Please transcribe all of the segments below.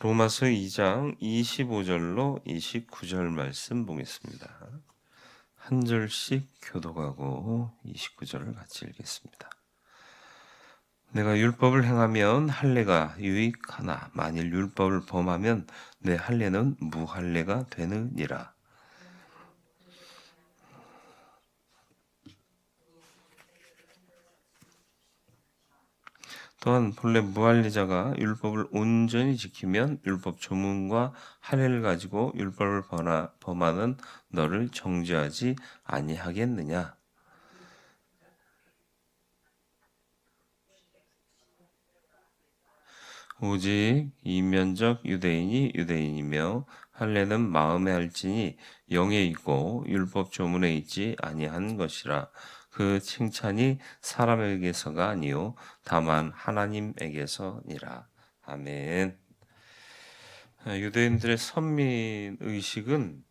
로마서 2장 25절로 29절 말씀 보겠습니다. 한 절씩 교독하고 29절을 같이 읽겠습니다. 내가 율법을 행하면 할례가 유익하나 만일 율법을 범하면 내 할례는 무할례가 되느니라. 또한 본래 무할례자가 율법을 온전히 지키면 율법 조문과 할례를 가지고 율법을 범하- 범하는 너를 정죄하지 아니하겠느냐? 오직 이면적 유대인이 유대인이며 할례는 마음에 할지니 영에 있고 율법 조문에 있지 아니한 것이라 그 칭찬이 사람에게서가 아니요 다만 하나님에게서니라 아멘. 아, 유대인들의 선민 의식은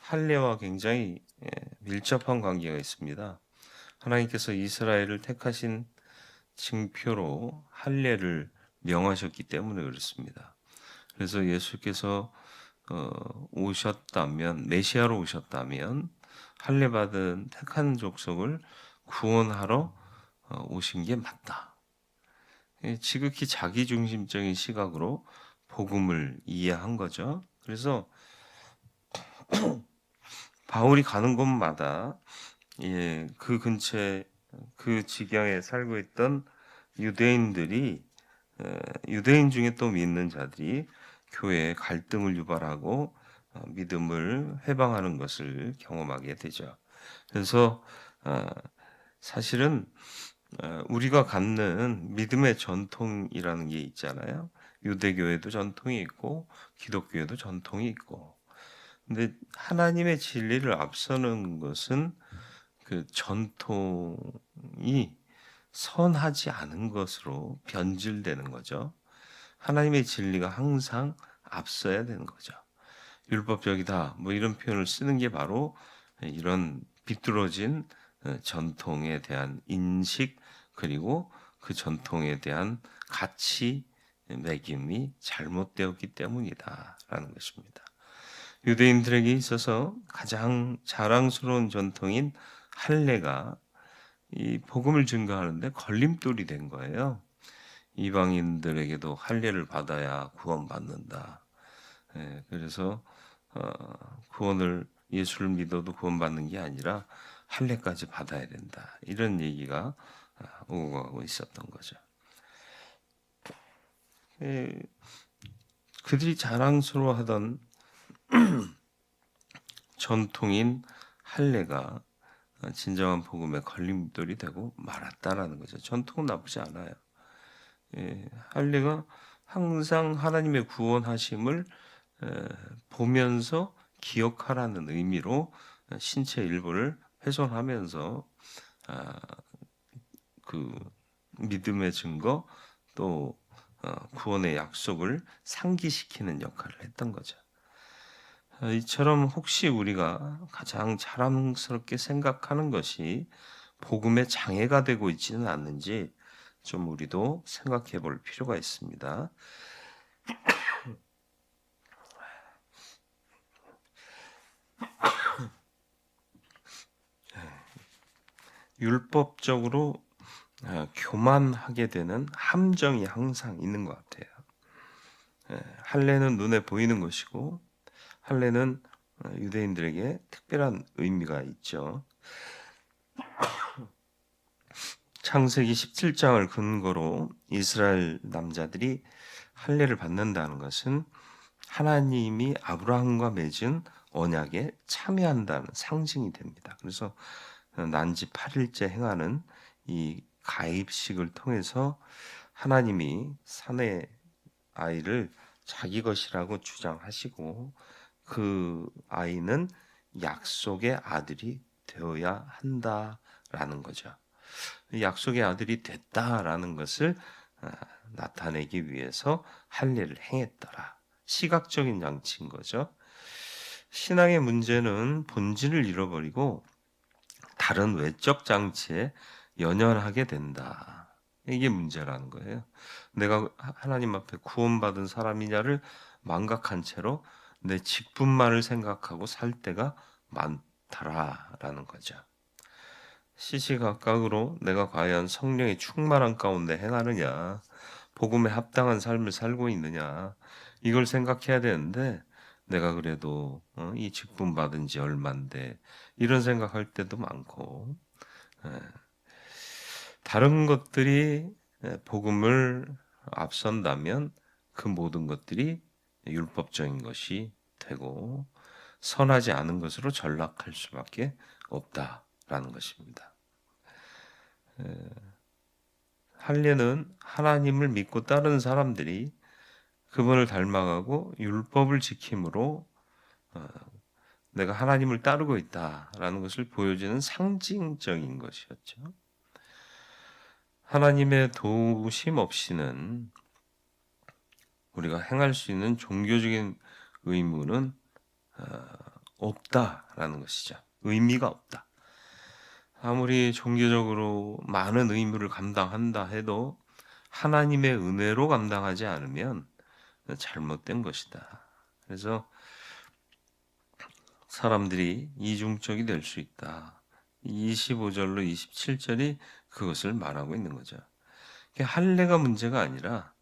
할례와 굉장히 예, 밀접한 관계가 있습니다. 하나님께서 이스라엘을 택하신 징표로 할례를 명하셨기 때문에 그렇습니다. 그래서 예수께서 어, 오셨다면 메시아로 오셨다면 할례 받은 택한 족속을 구원하러 어, 오신 게 맞다. 예, 지극히 자기 중심적인 시각으로 복음을 이해한 거죠. 그래서 바울이 가는 곳마다 예, 그 근처에 그 직양에 살고 있던 유대인들이 에, 유대인 중에 또 믿는 자들이 교회에 갈등을 유발하고 어, 믿음을 회방하는 것을 경험하게 되죠. 그래서 어, 사실은 어, 우리가 갖는 믿음의 전통이라는 게 있잖아요. 유대교회도 전통이 있고 기독교회도 전통이 있고. 근데 하나님의 진리를 앞서는 것은 그 전통이 선하지 않은 것으로 변질되는 거죠. 하나님의 진리가 항상 앞서야 되는 거죠. 율법적이다 뭐 이런 표현을 쓰는 게 바로 이런 비뚤어진 어, 전통에 대한 인식 그리고 그 전통에 대한 가치 매김이 잘못되었기 때문이다라는 것입니다. 유대인들에게 있어서 가장 자랑스러운 전통인 할례가 이 복음을 증거하는데 걸림돌이 된 거예요. 이방인들에게도 할례를 받아야 구원받는다. 예, 그래서 어, 구원을 예수를 믿어도 구원받는 게 아니라 할례까지 받아야 된다. 이런 얘기가 아, 오고 가고 있었던 거죠. 예, 그들이 자랑스러워하던 전통인 할례가 진정한 복음의 걸림돌이 되고 말았다라는 거죠. 전통은 나쁘지 않아요. 예, 할례가 항상 하나님의 구원하심을 에, 보면서 기억하라는 의미로 신체 일부를 훼손하면서 아, 그 믿음의 증거 또 어, 구원의 약속을 상기시키는 역할을 했던 거죠. 어, 이처럼 혹시 우리가 가장 자랑스럽게 생각하는 것이 복음의 장애가 되고 있지는 않는지 좀 우리도 생각해 볼 필요가 있습니다. 율법적으로 어, 교만하게 되는 함정이 항상 있는 것 같아요. 예, 할례는 눈에 보이는 것이고 할례는 어, 유대인들에게 특별한 의미가 있죠. 창세기 17장을 근거로 이스라엘 남자들이 할례를 받는다는 것은 하나님이 아브라함과 맺은 언약에 참여한다는 상징이 됩니다. 그래서 난지 8일째 행하는 이 가입식을 통해서 하나님이 사내 아이를 자기 것이라고 주장하시고 그 아이는 약속의 아들이 되어야 한다라는 거죠. 약속의 아들이 됐다라는 것을 아, 나타내기 위해서 할례를 행했더라. 시각적인 장치인 거죠. 신앙의 문제는 본질을 잃어버리고 다른 외적 장치에 연연하게 된다. 이게 문제라는 거예요. 내가 하나님 앞에 구원받은 사람이냐를 망각한 채로 내 직분만을 생각하고 살 때가 많다라는 거죠. 시시각각으로 내가 과연 성령의 충만한 가운데 행하느냐, 복음에 합당한 삶을 살고 있느냐, 이걸 생각해야 되는데 내가 그래도 어, 이 직분 받은 지 얼만데 이런 생각할 때도 많고 예. 다른 것들이 예, 복음을 앞선다면 그 모든 것들이 율법적인 것이 되고 선하지 않은 것으로 전락할 수밖에 없다라는 것입니다. 에, 할례는 하나님을 믿고 따르는 사람들이 그분을 닮아가고 율법을 지킴으로 어, 내가 하나님을 따르고 있다라는 것을 보여주는 상징적인 것이었죠. 하나님의 도우심 없이는 우리가 행할 수 있는 종교적인 의무는 어, 없다라는 것이죠. 의미가 없다. 아무리 종교적으로 많은 의무를 감당한다 해도 하나님의 은혜로 감당하지 않으면 잘못된 것이다. 그래서 사람들이 이중적이 될 수 있다. 25절로 27절이 그것을 말하고 있는 거죠. 할례가 문제가 아니라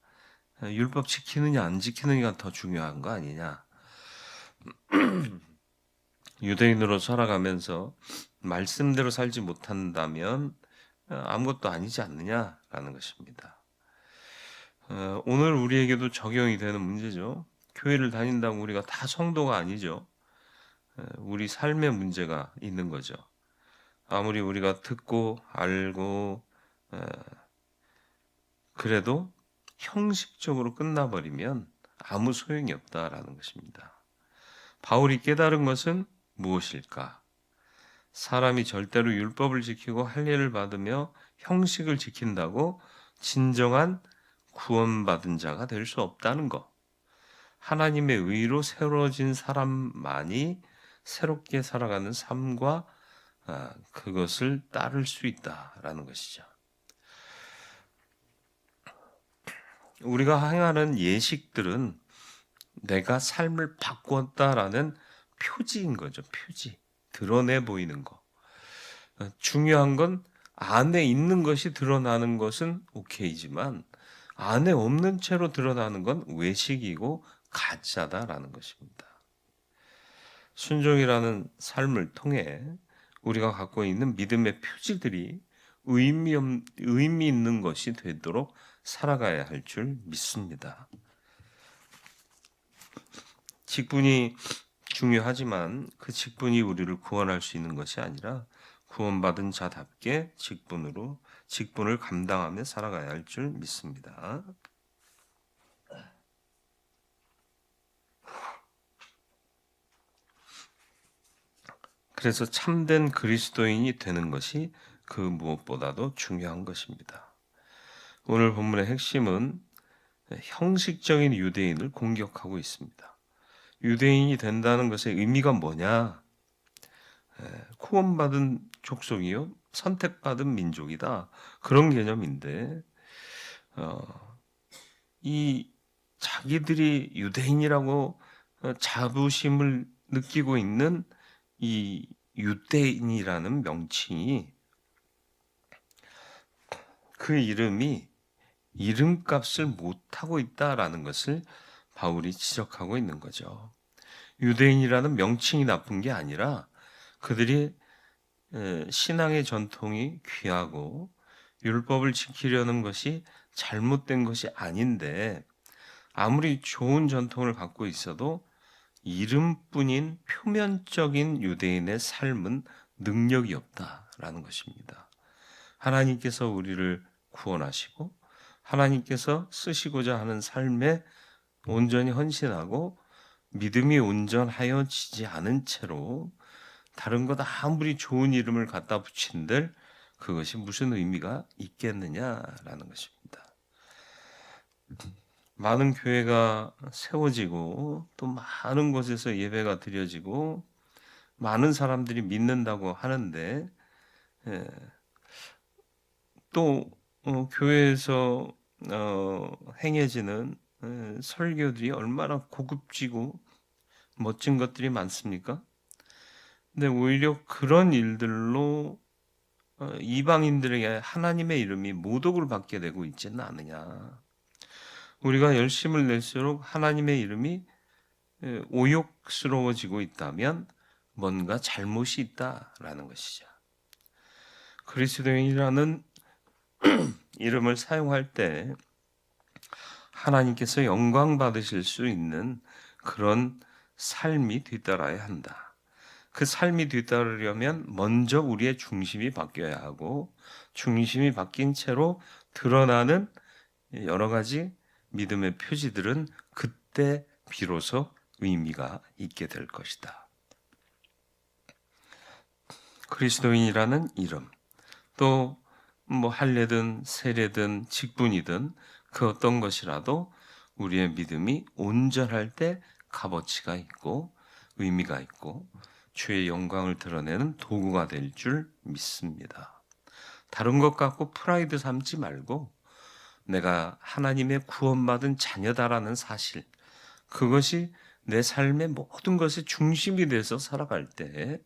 율법 지키느냐 안 지키느냐가 더 중요한 거 아니냐. 유대인으로 살아가면서 말씀대로 살지 못한다면 아무것도 아니지 않느냐라는 것입니다. 어, 오늘 우리에게도 적용이 되는 문제죠. 교회를 다닌다고 우리가 다 성도가 아니죠. 우리 삶의 문제가 있는 거죠. 아무리 우리가 듣고 알고 그래도 형식적으로 끝나버리면 아무 소용이 없다라는 것입니다. 바울이 깨달은 것은 무엇일까? 사람이 절대로 율법을 지키고 할례를 받으며 형식을 지킨다고 진정한 구원받은 자가 될 수 없다는 것. 하나님의 의로 새로워진 사람만이 새롭게 살아가는 삶과 아, 그것을 따를 수 있다라는 것이죠. 우리가 행하는 예식들은 내가 삶을 바꾸었다라는 표지인 거죠. 표지. 드러내 보이는 거. 어, 중요한 건 안에 있는 것이 드러나는 것은 오케이지만 안에 없는 채로 드러나는 건 외식이고 가짜다라는 것입니다. 순종이라는 삶을 통해 우리가 갖고 있는 믿음의 표지들이 의미, 의미 있는 것이 되도록 살아가야 할 줄 믿습니다. 직분이 중요하지만 그 직분이 우리를 구원할 수 있는 것이 아니라 구원받은 자답게 직분으로 직분을 감당하며 살아가야 할 줄 믿습니다. 그래서 참된 그리스도인이 되는 것이 그 무엇보다도 중요한 것입니다. 오늘 본문의 핵심은 형식적인 유대인을 공격하고 있습니다. 유대인이 된다는 것의 의미가 뭐냐? 구원받은 족속이요, 선택받은 민족이다. 그런 개념인데, 어, 이 자기들이 유대인이라고 자부심을 느끼고 있는 이 유대인이라는 명칭이 그 이름이 이름값을 못하고 있다라는 것을 바울이 지적하고 있는 거죠. 유대인이라는 명칭이 나쁜 게 아니라 그들이 신앙의 전통이 귀하고 율법을 지키려는 것이 잘못된 것이 아닌데 아무리 좋은 전통을 갖고 있어도 이름뿐인 표면적인 유대인의 삶은 능력이 없다라는 것입니다. 하나님께서 우리를 구원하시고 하나님께서 쓰시고자 하는 삶에 온전히 헌신하고 믿음이 온전하여지지 않은 채로 다른 것 아무리 좋은 이름을 갖다 붙인들 그것이 무슨 의미가 있겠느냐라는 것입니다. 많은 교회가 세워지고 또 많은 곳에서 예배가 드려지고 많은 사람들이 믿는다고 하는데 예, 또 어, 교회에서 어, 행해지는 에, 설교들이 얼마나 고급지고 멋진 것들이 많습니까? 근데 오히려 그런 일들로 어, 이방인들에게 하나님의 이름이 모독을 받게 되고 있지는 않느냐. 우리가 열심을 낼수록 하나님의 이름이 에, 오욕스러워지고 있다면 뭔가 잘못이 있다라는 것이죠. 그리스도인이라는 이름을 사용할 때 하나님께서 영광 받으실 수 있는 그런 삶이 뒤따라야 한다. 그 삶이 뒤따르려면 먼저 우리의 중심이 바뀌어야 하고 중심이 바뀐 채로 드러나는 여러 가지 믿음의 표지들은 그때 비로소 의미가 있게 될 것이다. 그리스도인이라는 이름, 또 뭐 할례든 세례든 직분이든 그 어떤 것이라도 우리의 믿음이 온전할 때 값어치가 있고 의미가 있고 주의 영광을 드러내는 도구가 될 줄 믿습니다. 다른 것 갖고 프라이드 삼지 말고 내가 하나님의 구원받은 자녀다라는 사실 그것이 내 삶의 모든 것의 중심이 돼서 살아갈 때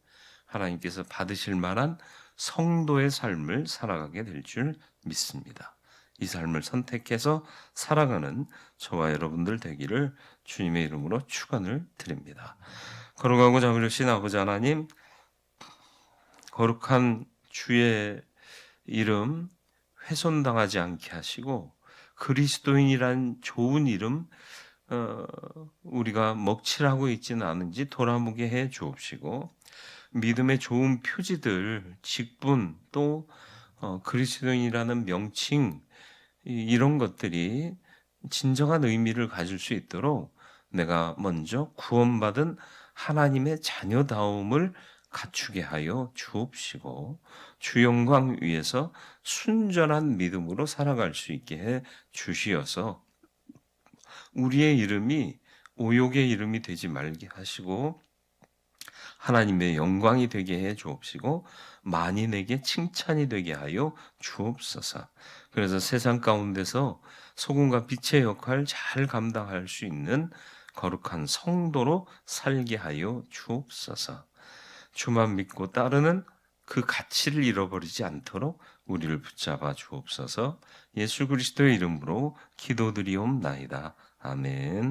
하나님께서 받으실 만한 성도의 삶을 살아가게 될 줄 믿습니다. 이 삶을 선택해서 살아가는 저와 여러분들 되기를 주님의 이름으로 축원을 드립니다. 거룩하고 자비로우신 아버지 하나님 거룩한 주의 이름 훼손당하지 않게 하시고 그리스도인이란 좋은 이름 어, 우리가 먹칠하고 있지는 않은지 돌아보게 해 주옵시고 믿음의 좋은 표지들, 직분 또 어, 그리스도인이라는 명칭 이- 이런 것들이 진정한 의미를 가질 수 있도록 내가 먼저 구원받은 하나님의 자녀다움을 갖추게 하여 주옵시고 주 영광 위에서 순전한 믿음으로 살아갈 수 있게 해 주시어서 우리의 이름이 오욕의 이름이 되지 말게 하시고 하나님의 영광이 되게 해 주옵시고 만인에게 칭찬이 되게 하여 주옵소서. 그래서 세상 가운데서 소금과 빛의 역할 잘 감당할 수 있는 거룩한 성도로 살게 하여 주옵소서. 주만 믿고 따르는 그 가치를 잃어버리지 않도록 우리를 붙잡아 주옵소서. 예수 그리스도의 이름으로 기도드리옵나이다. 아멘.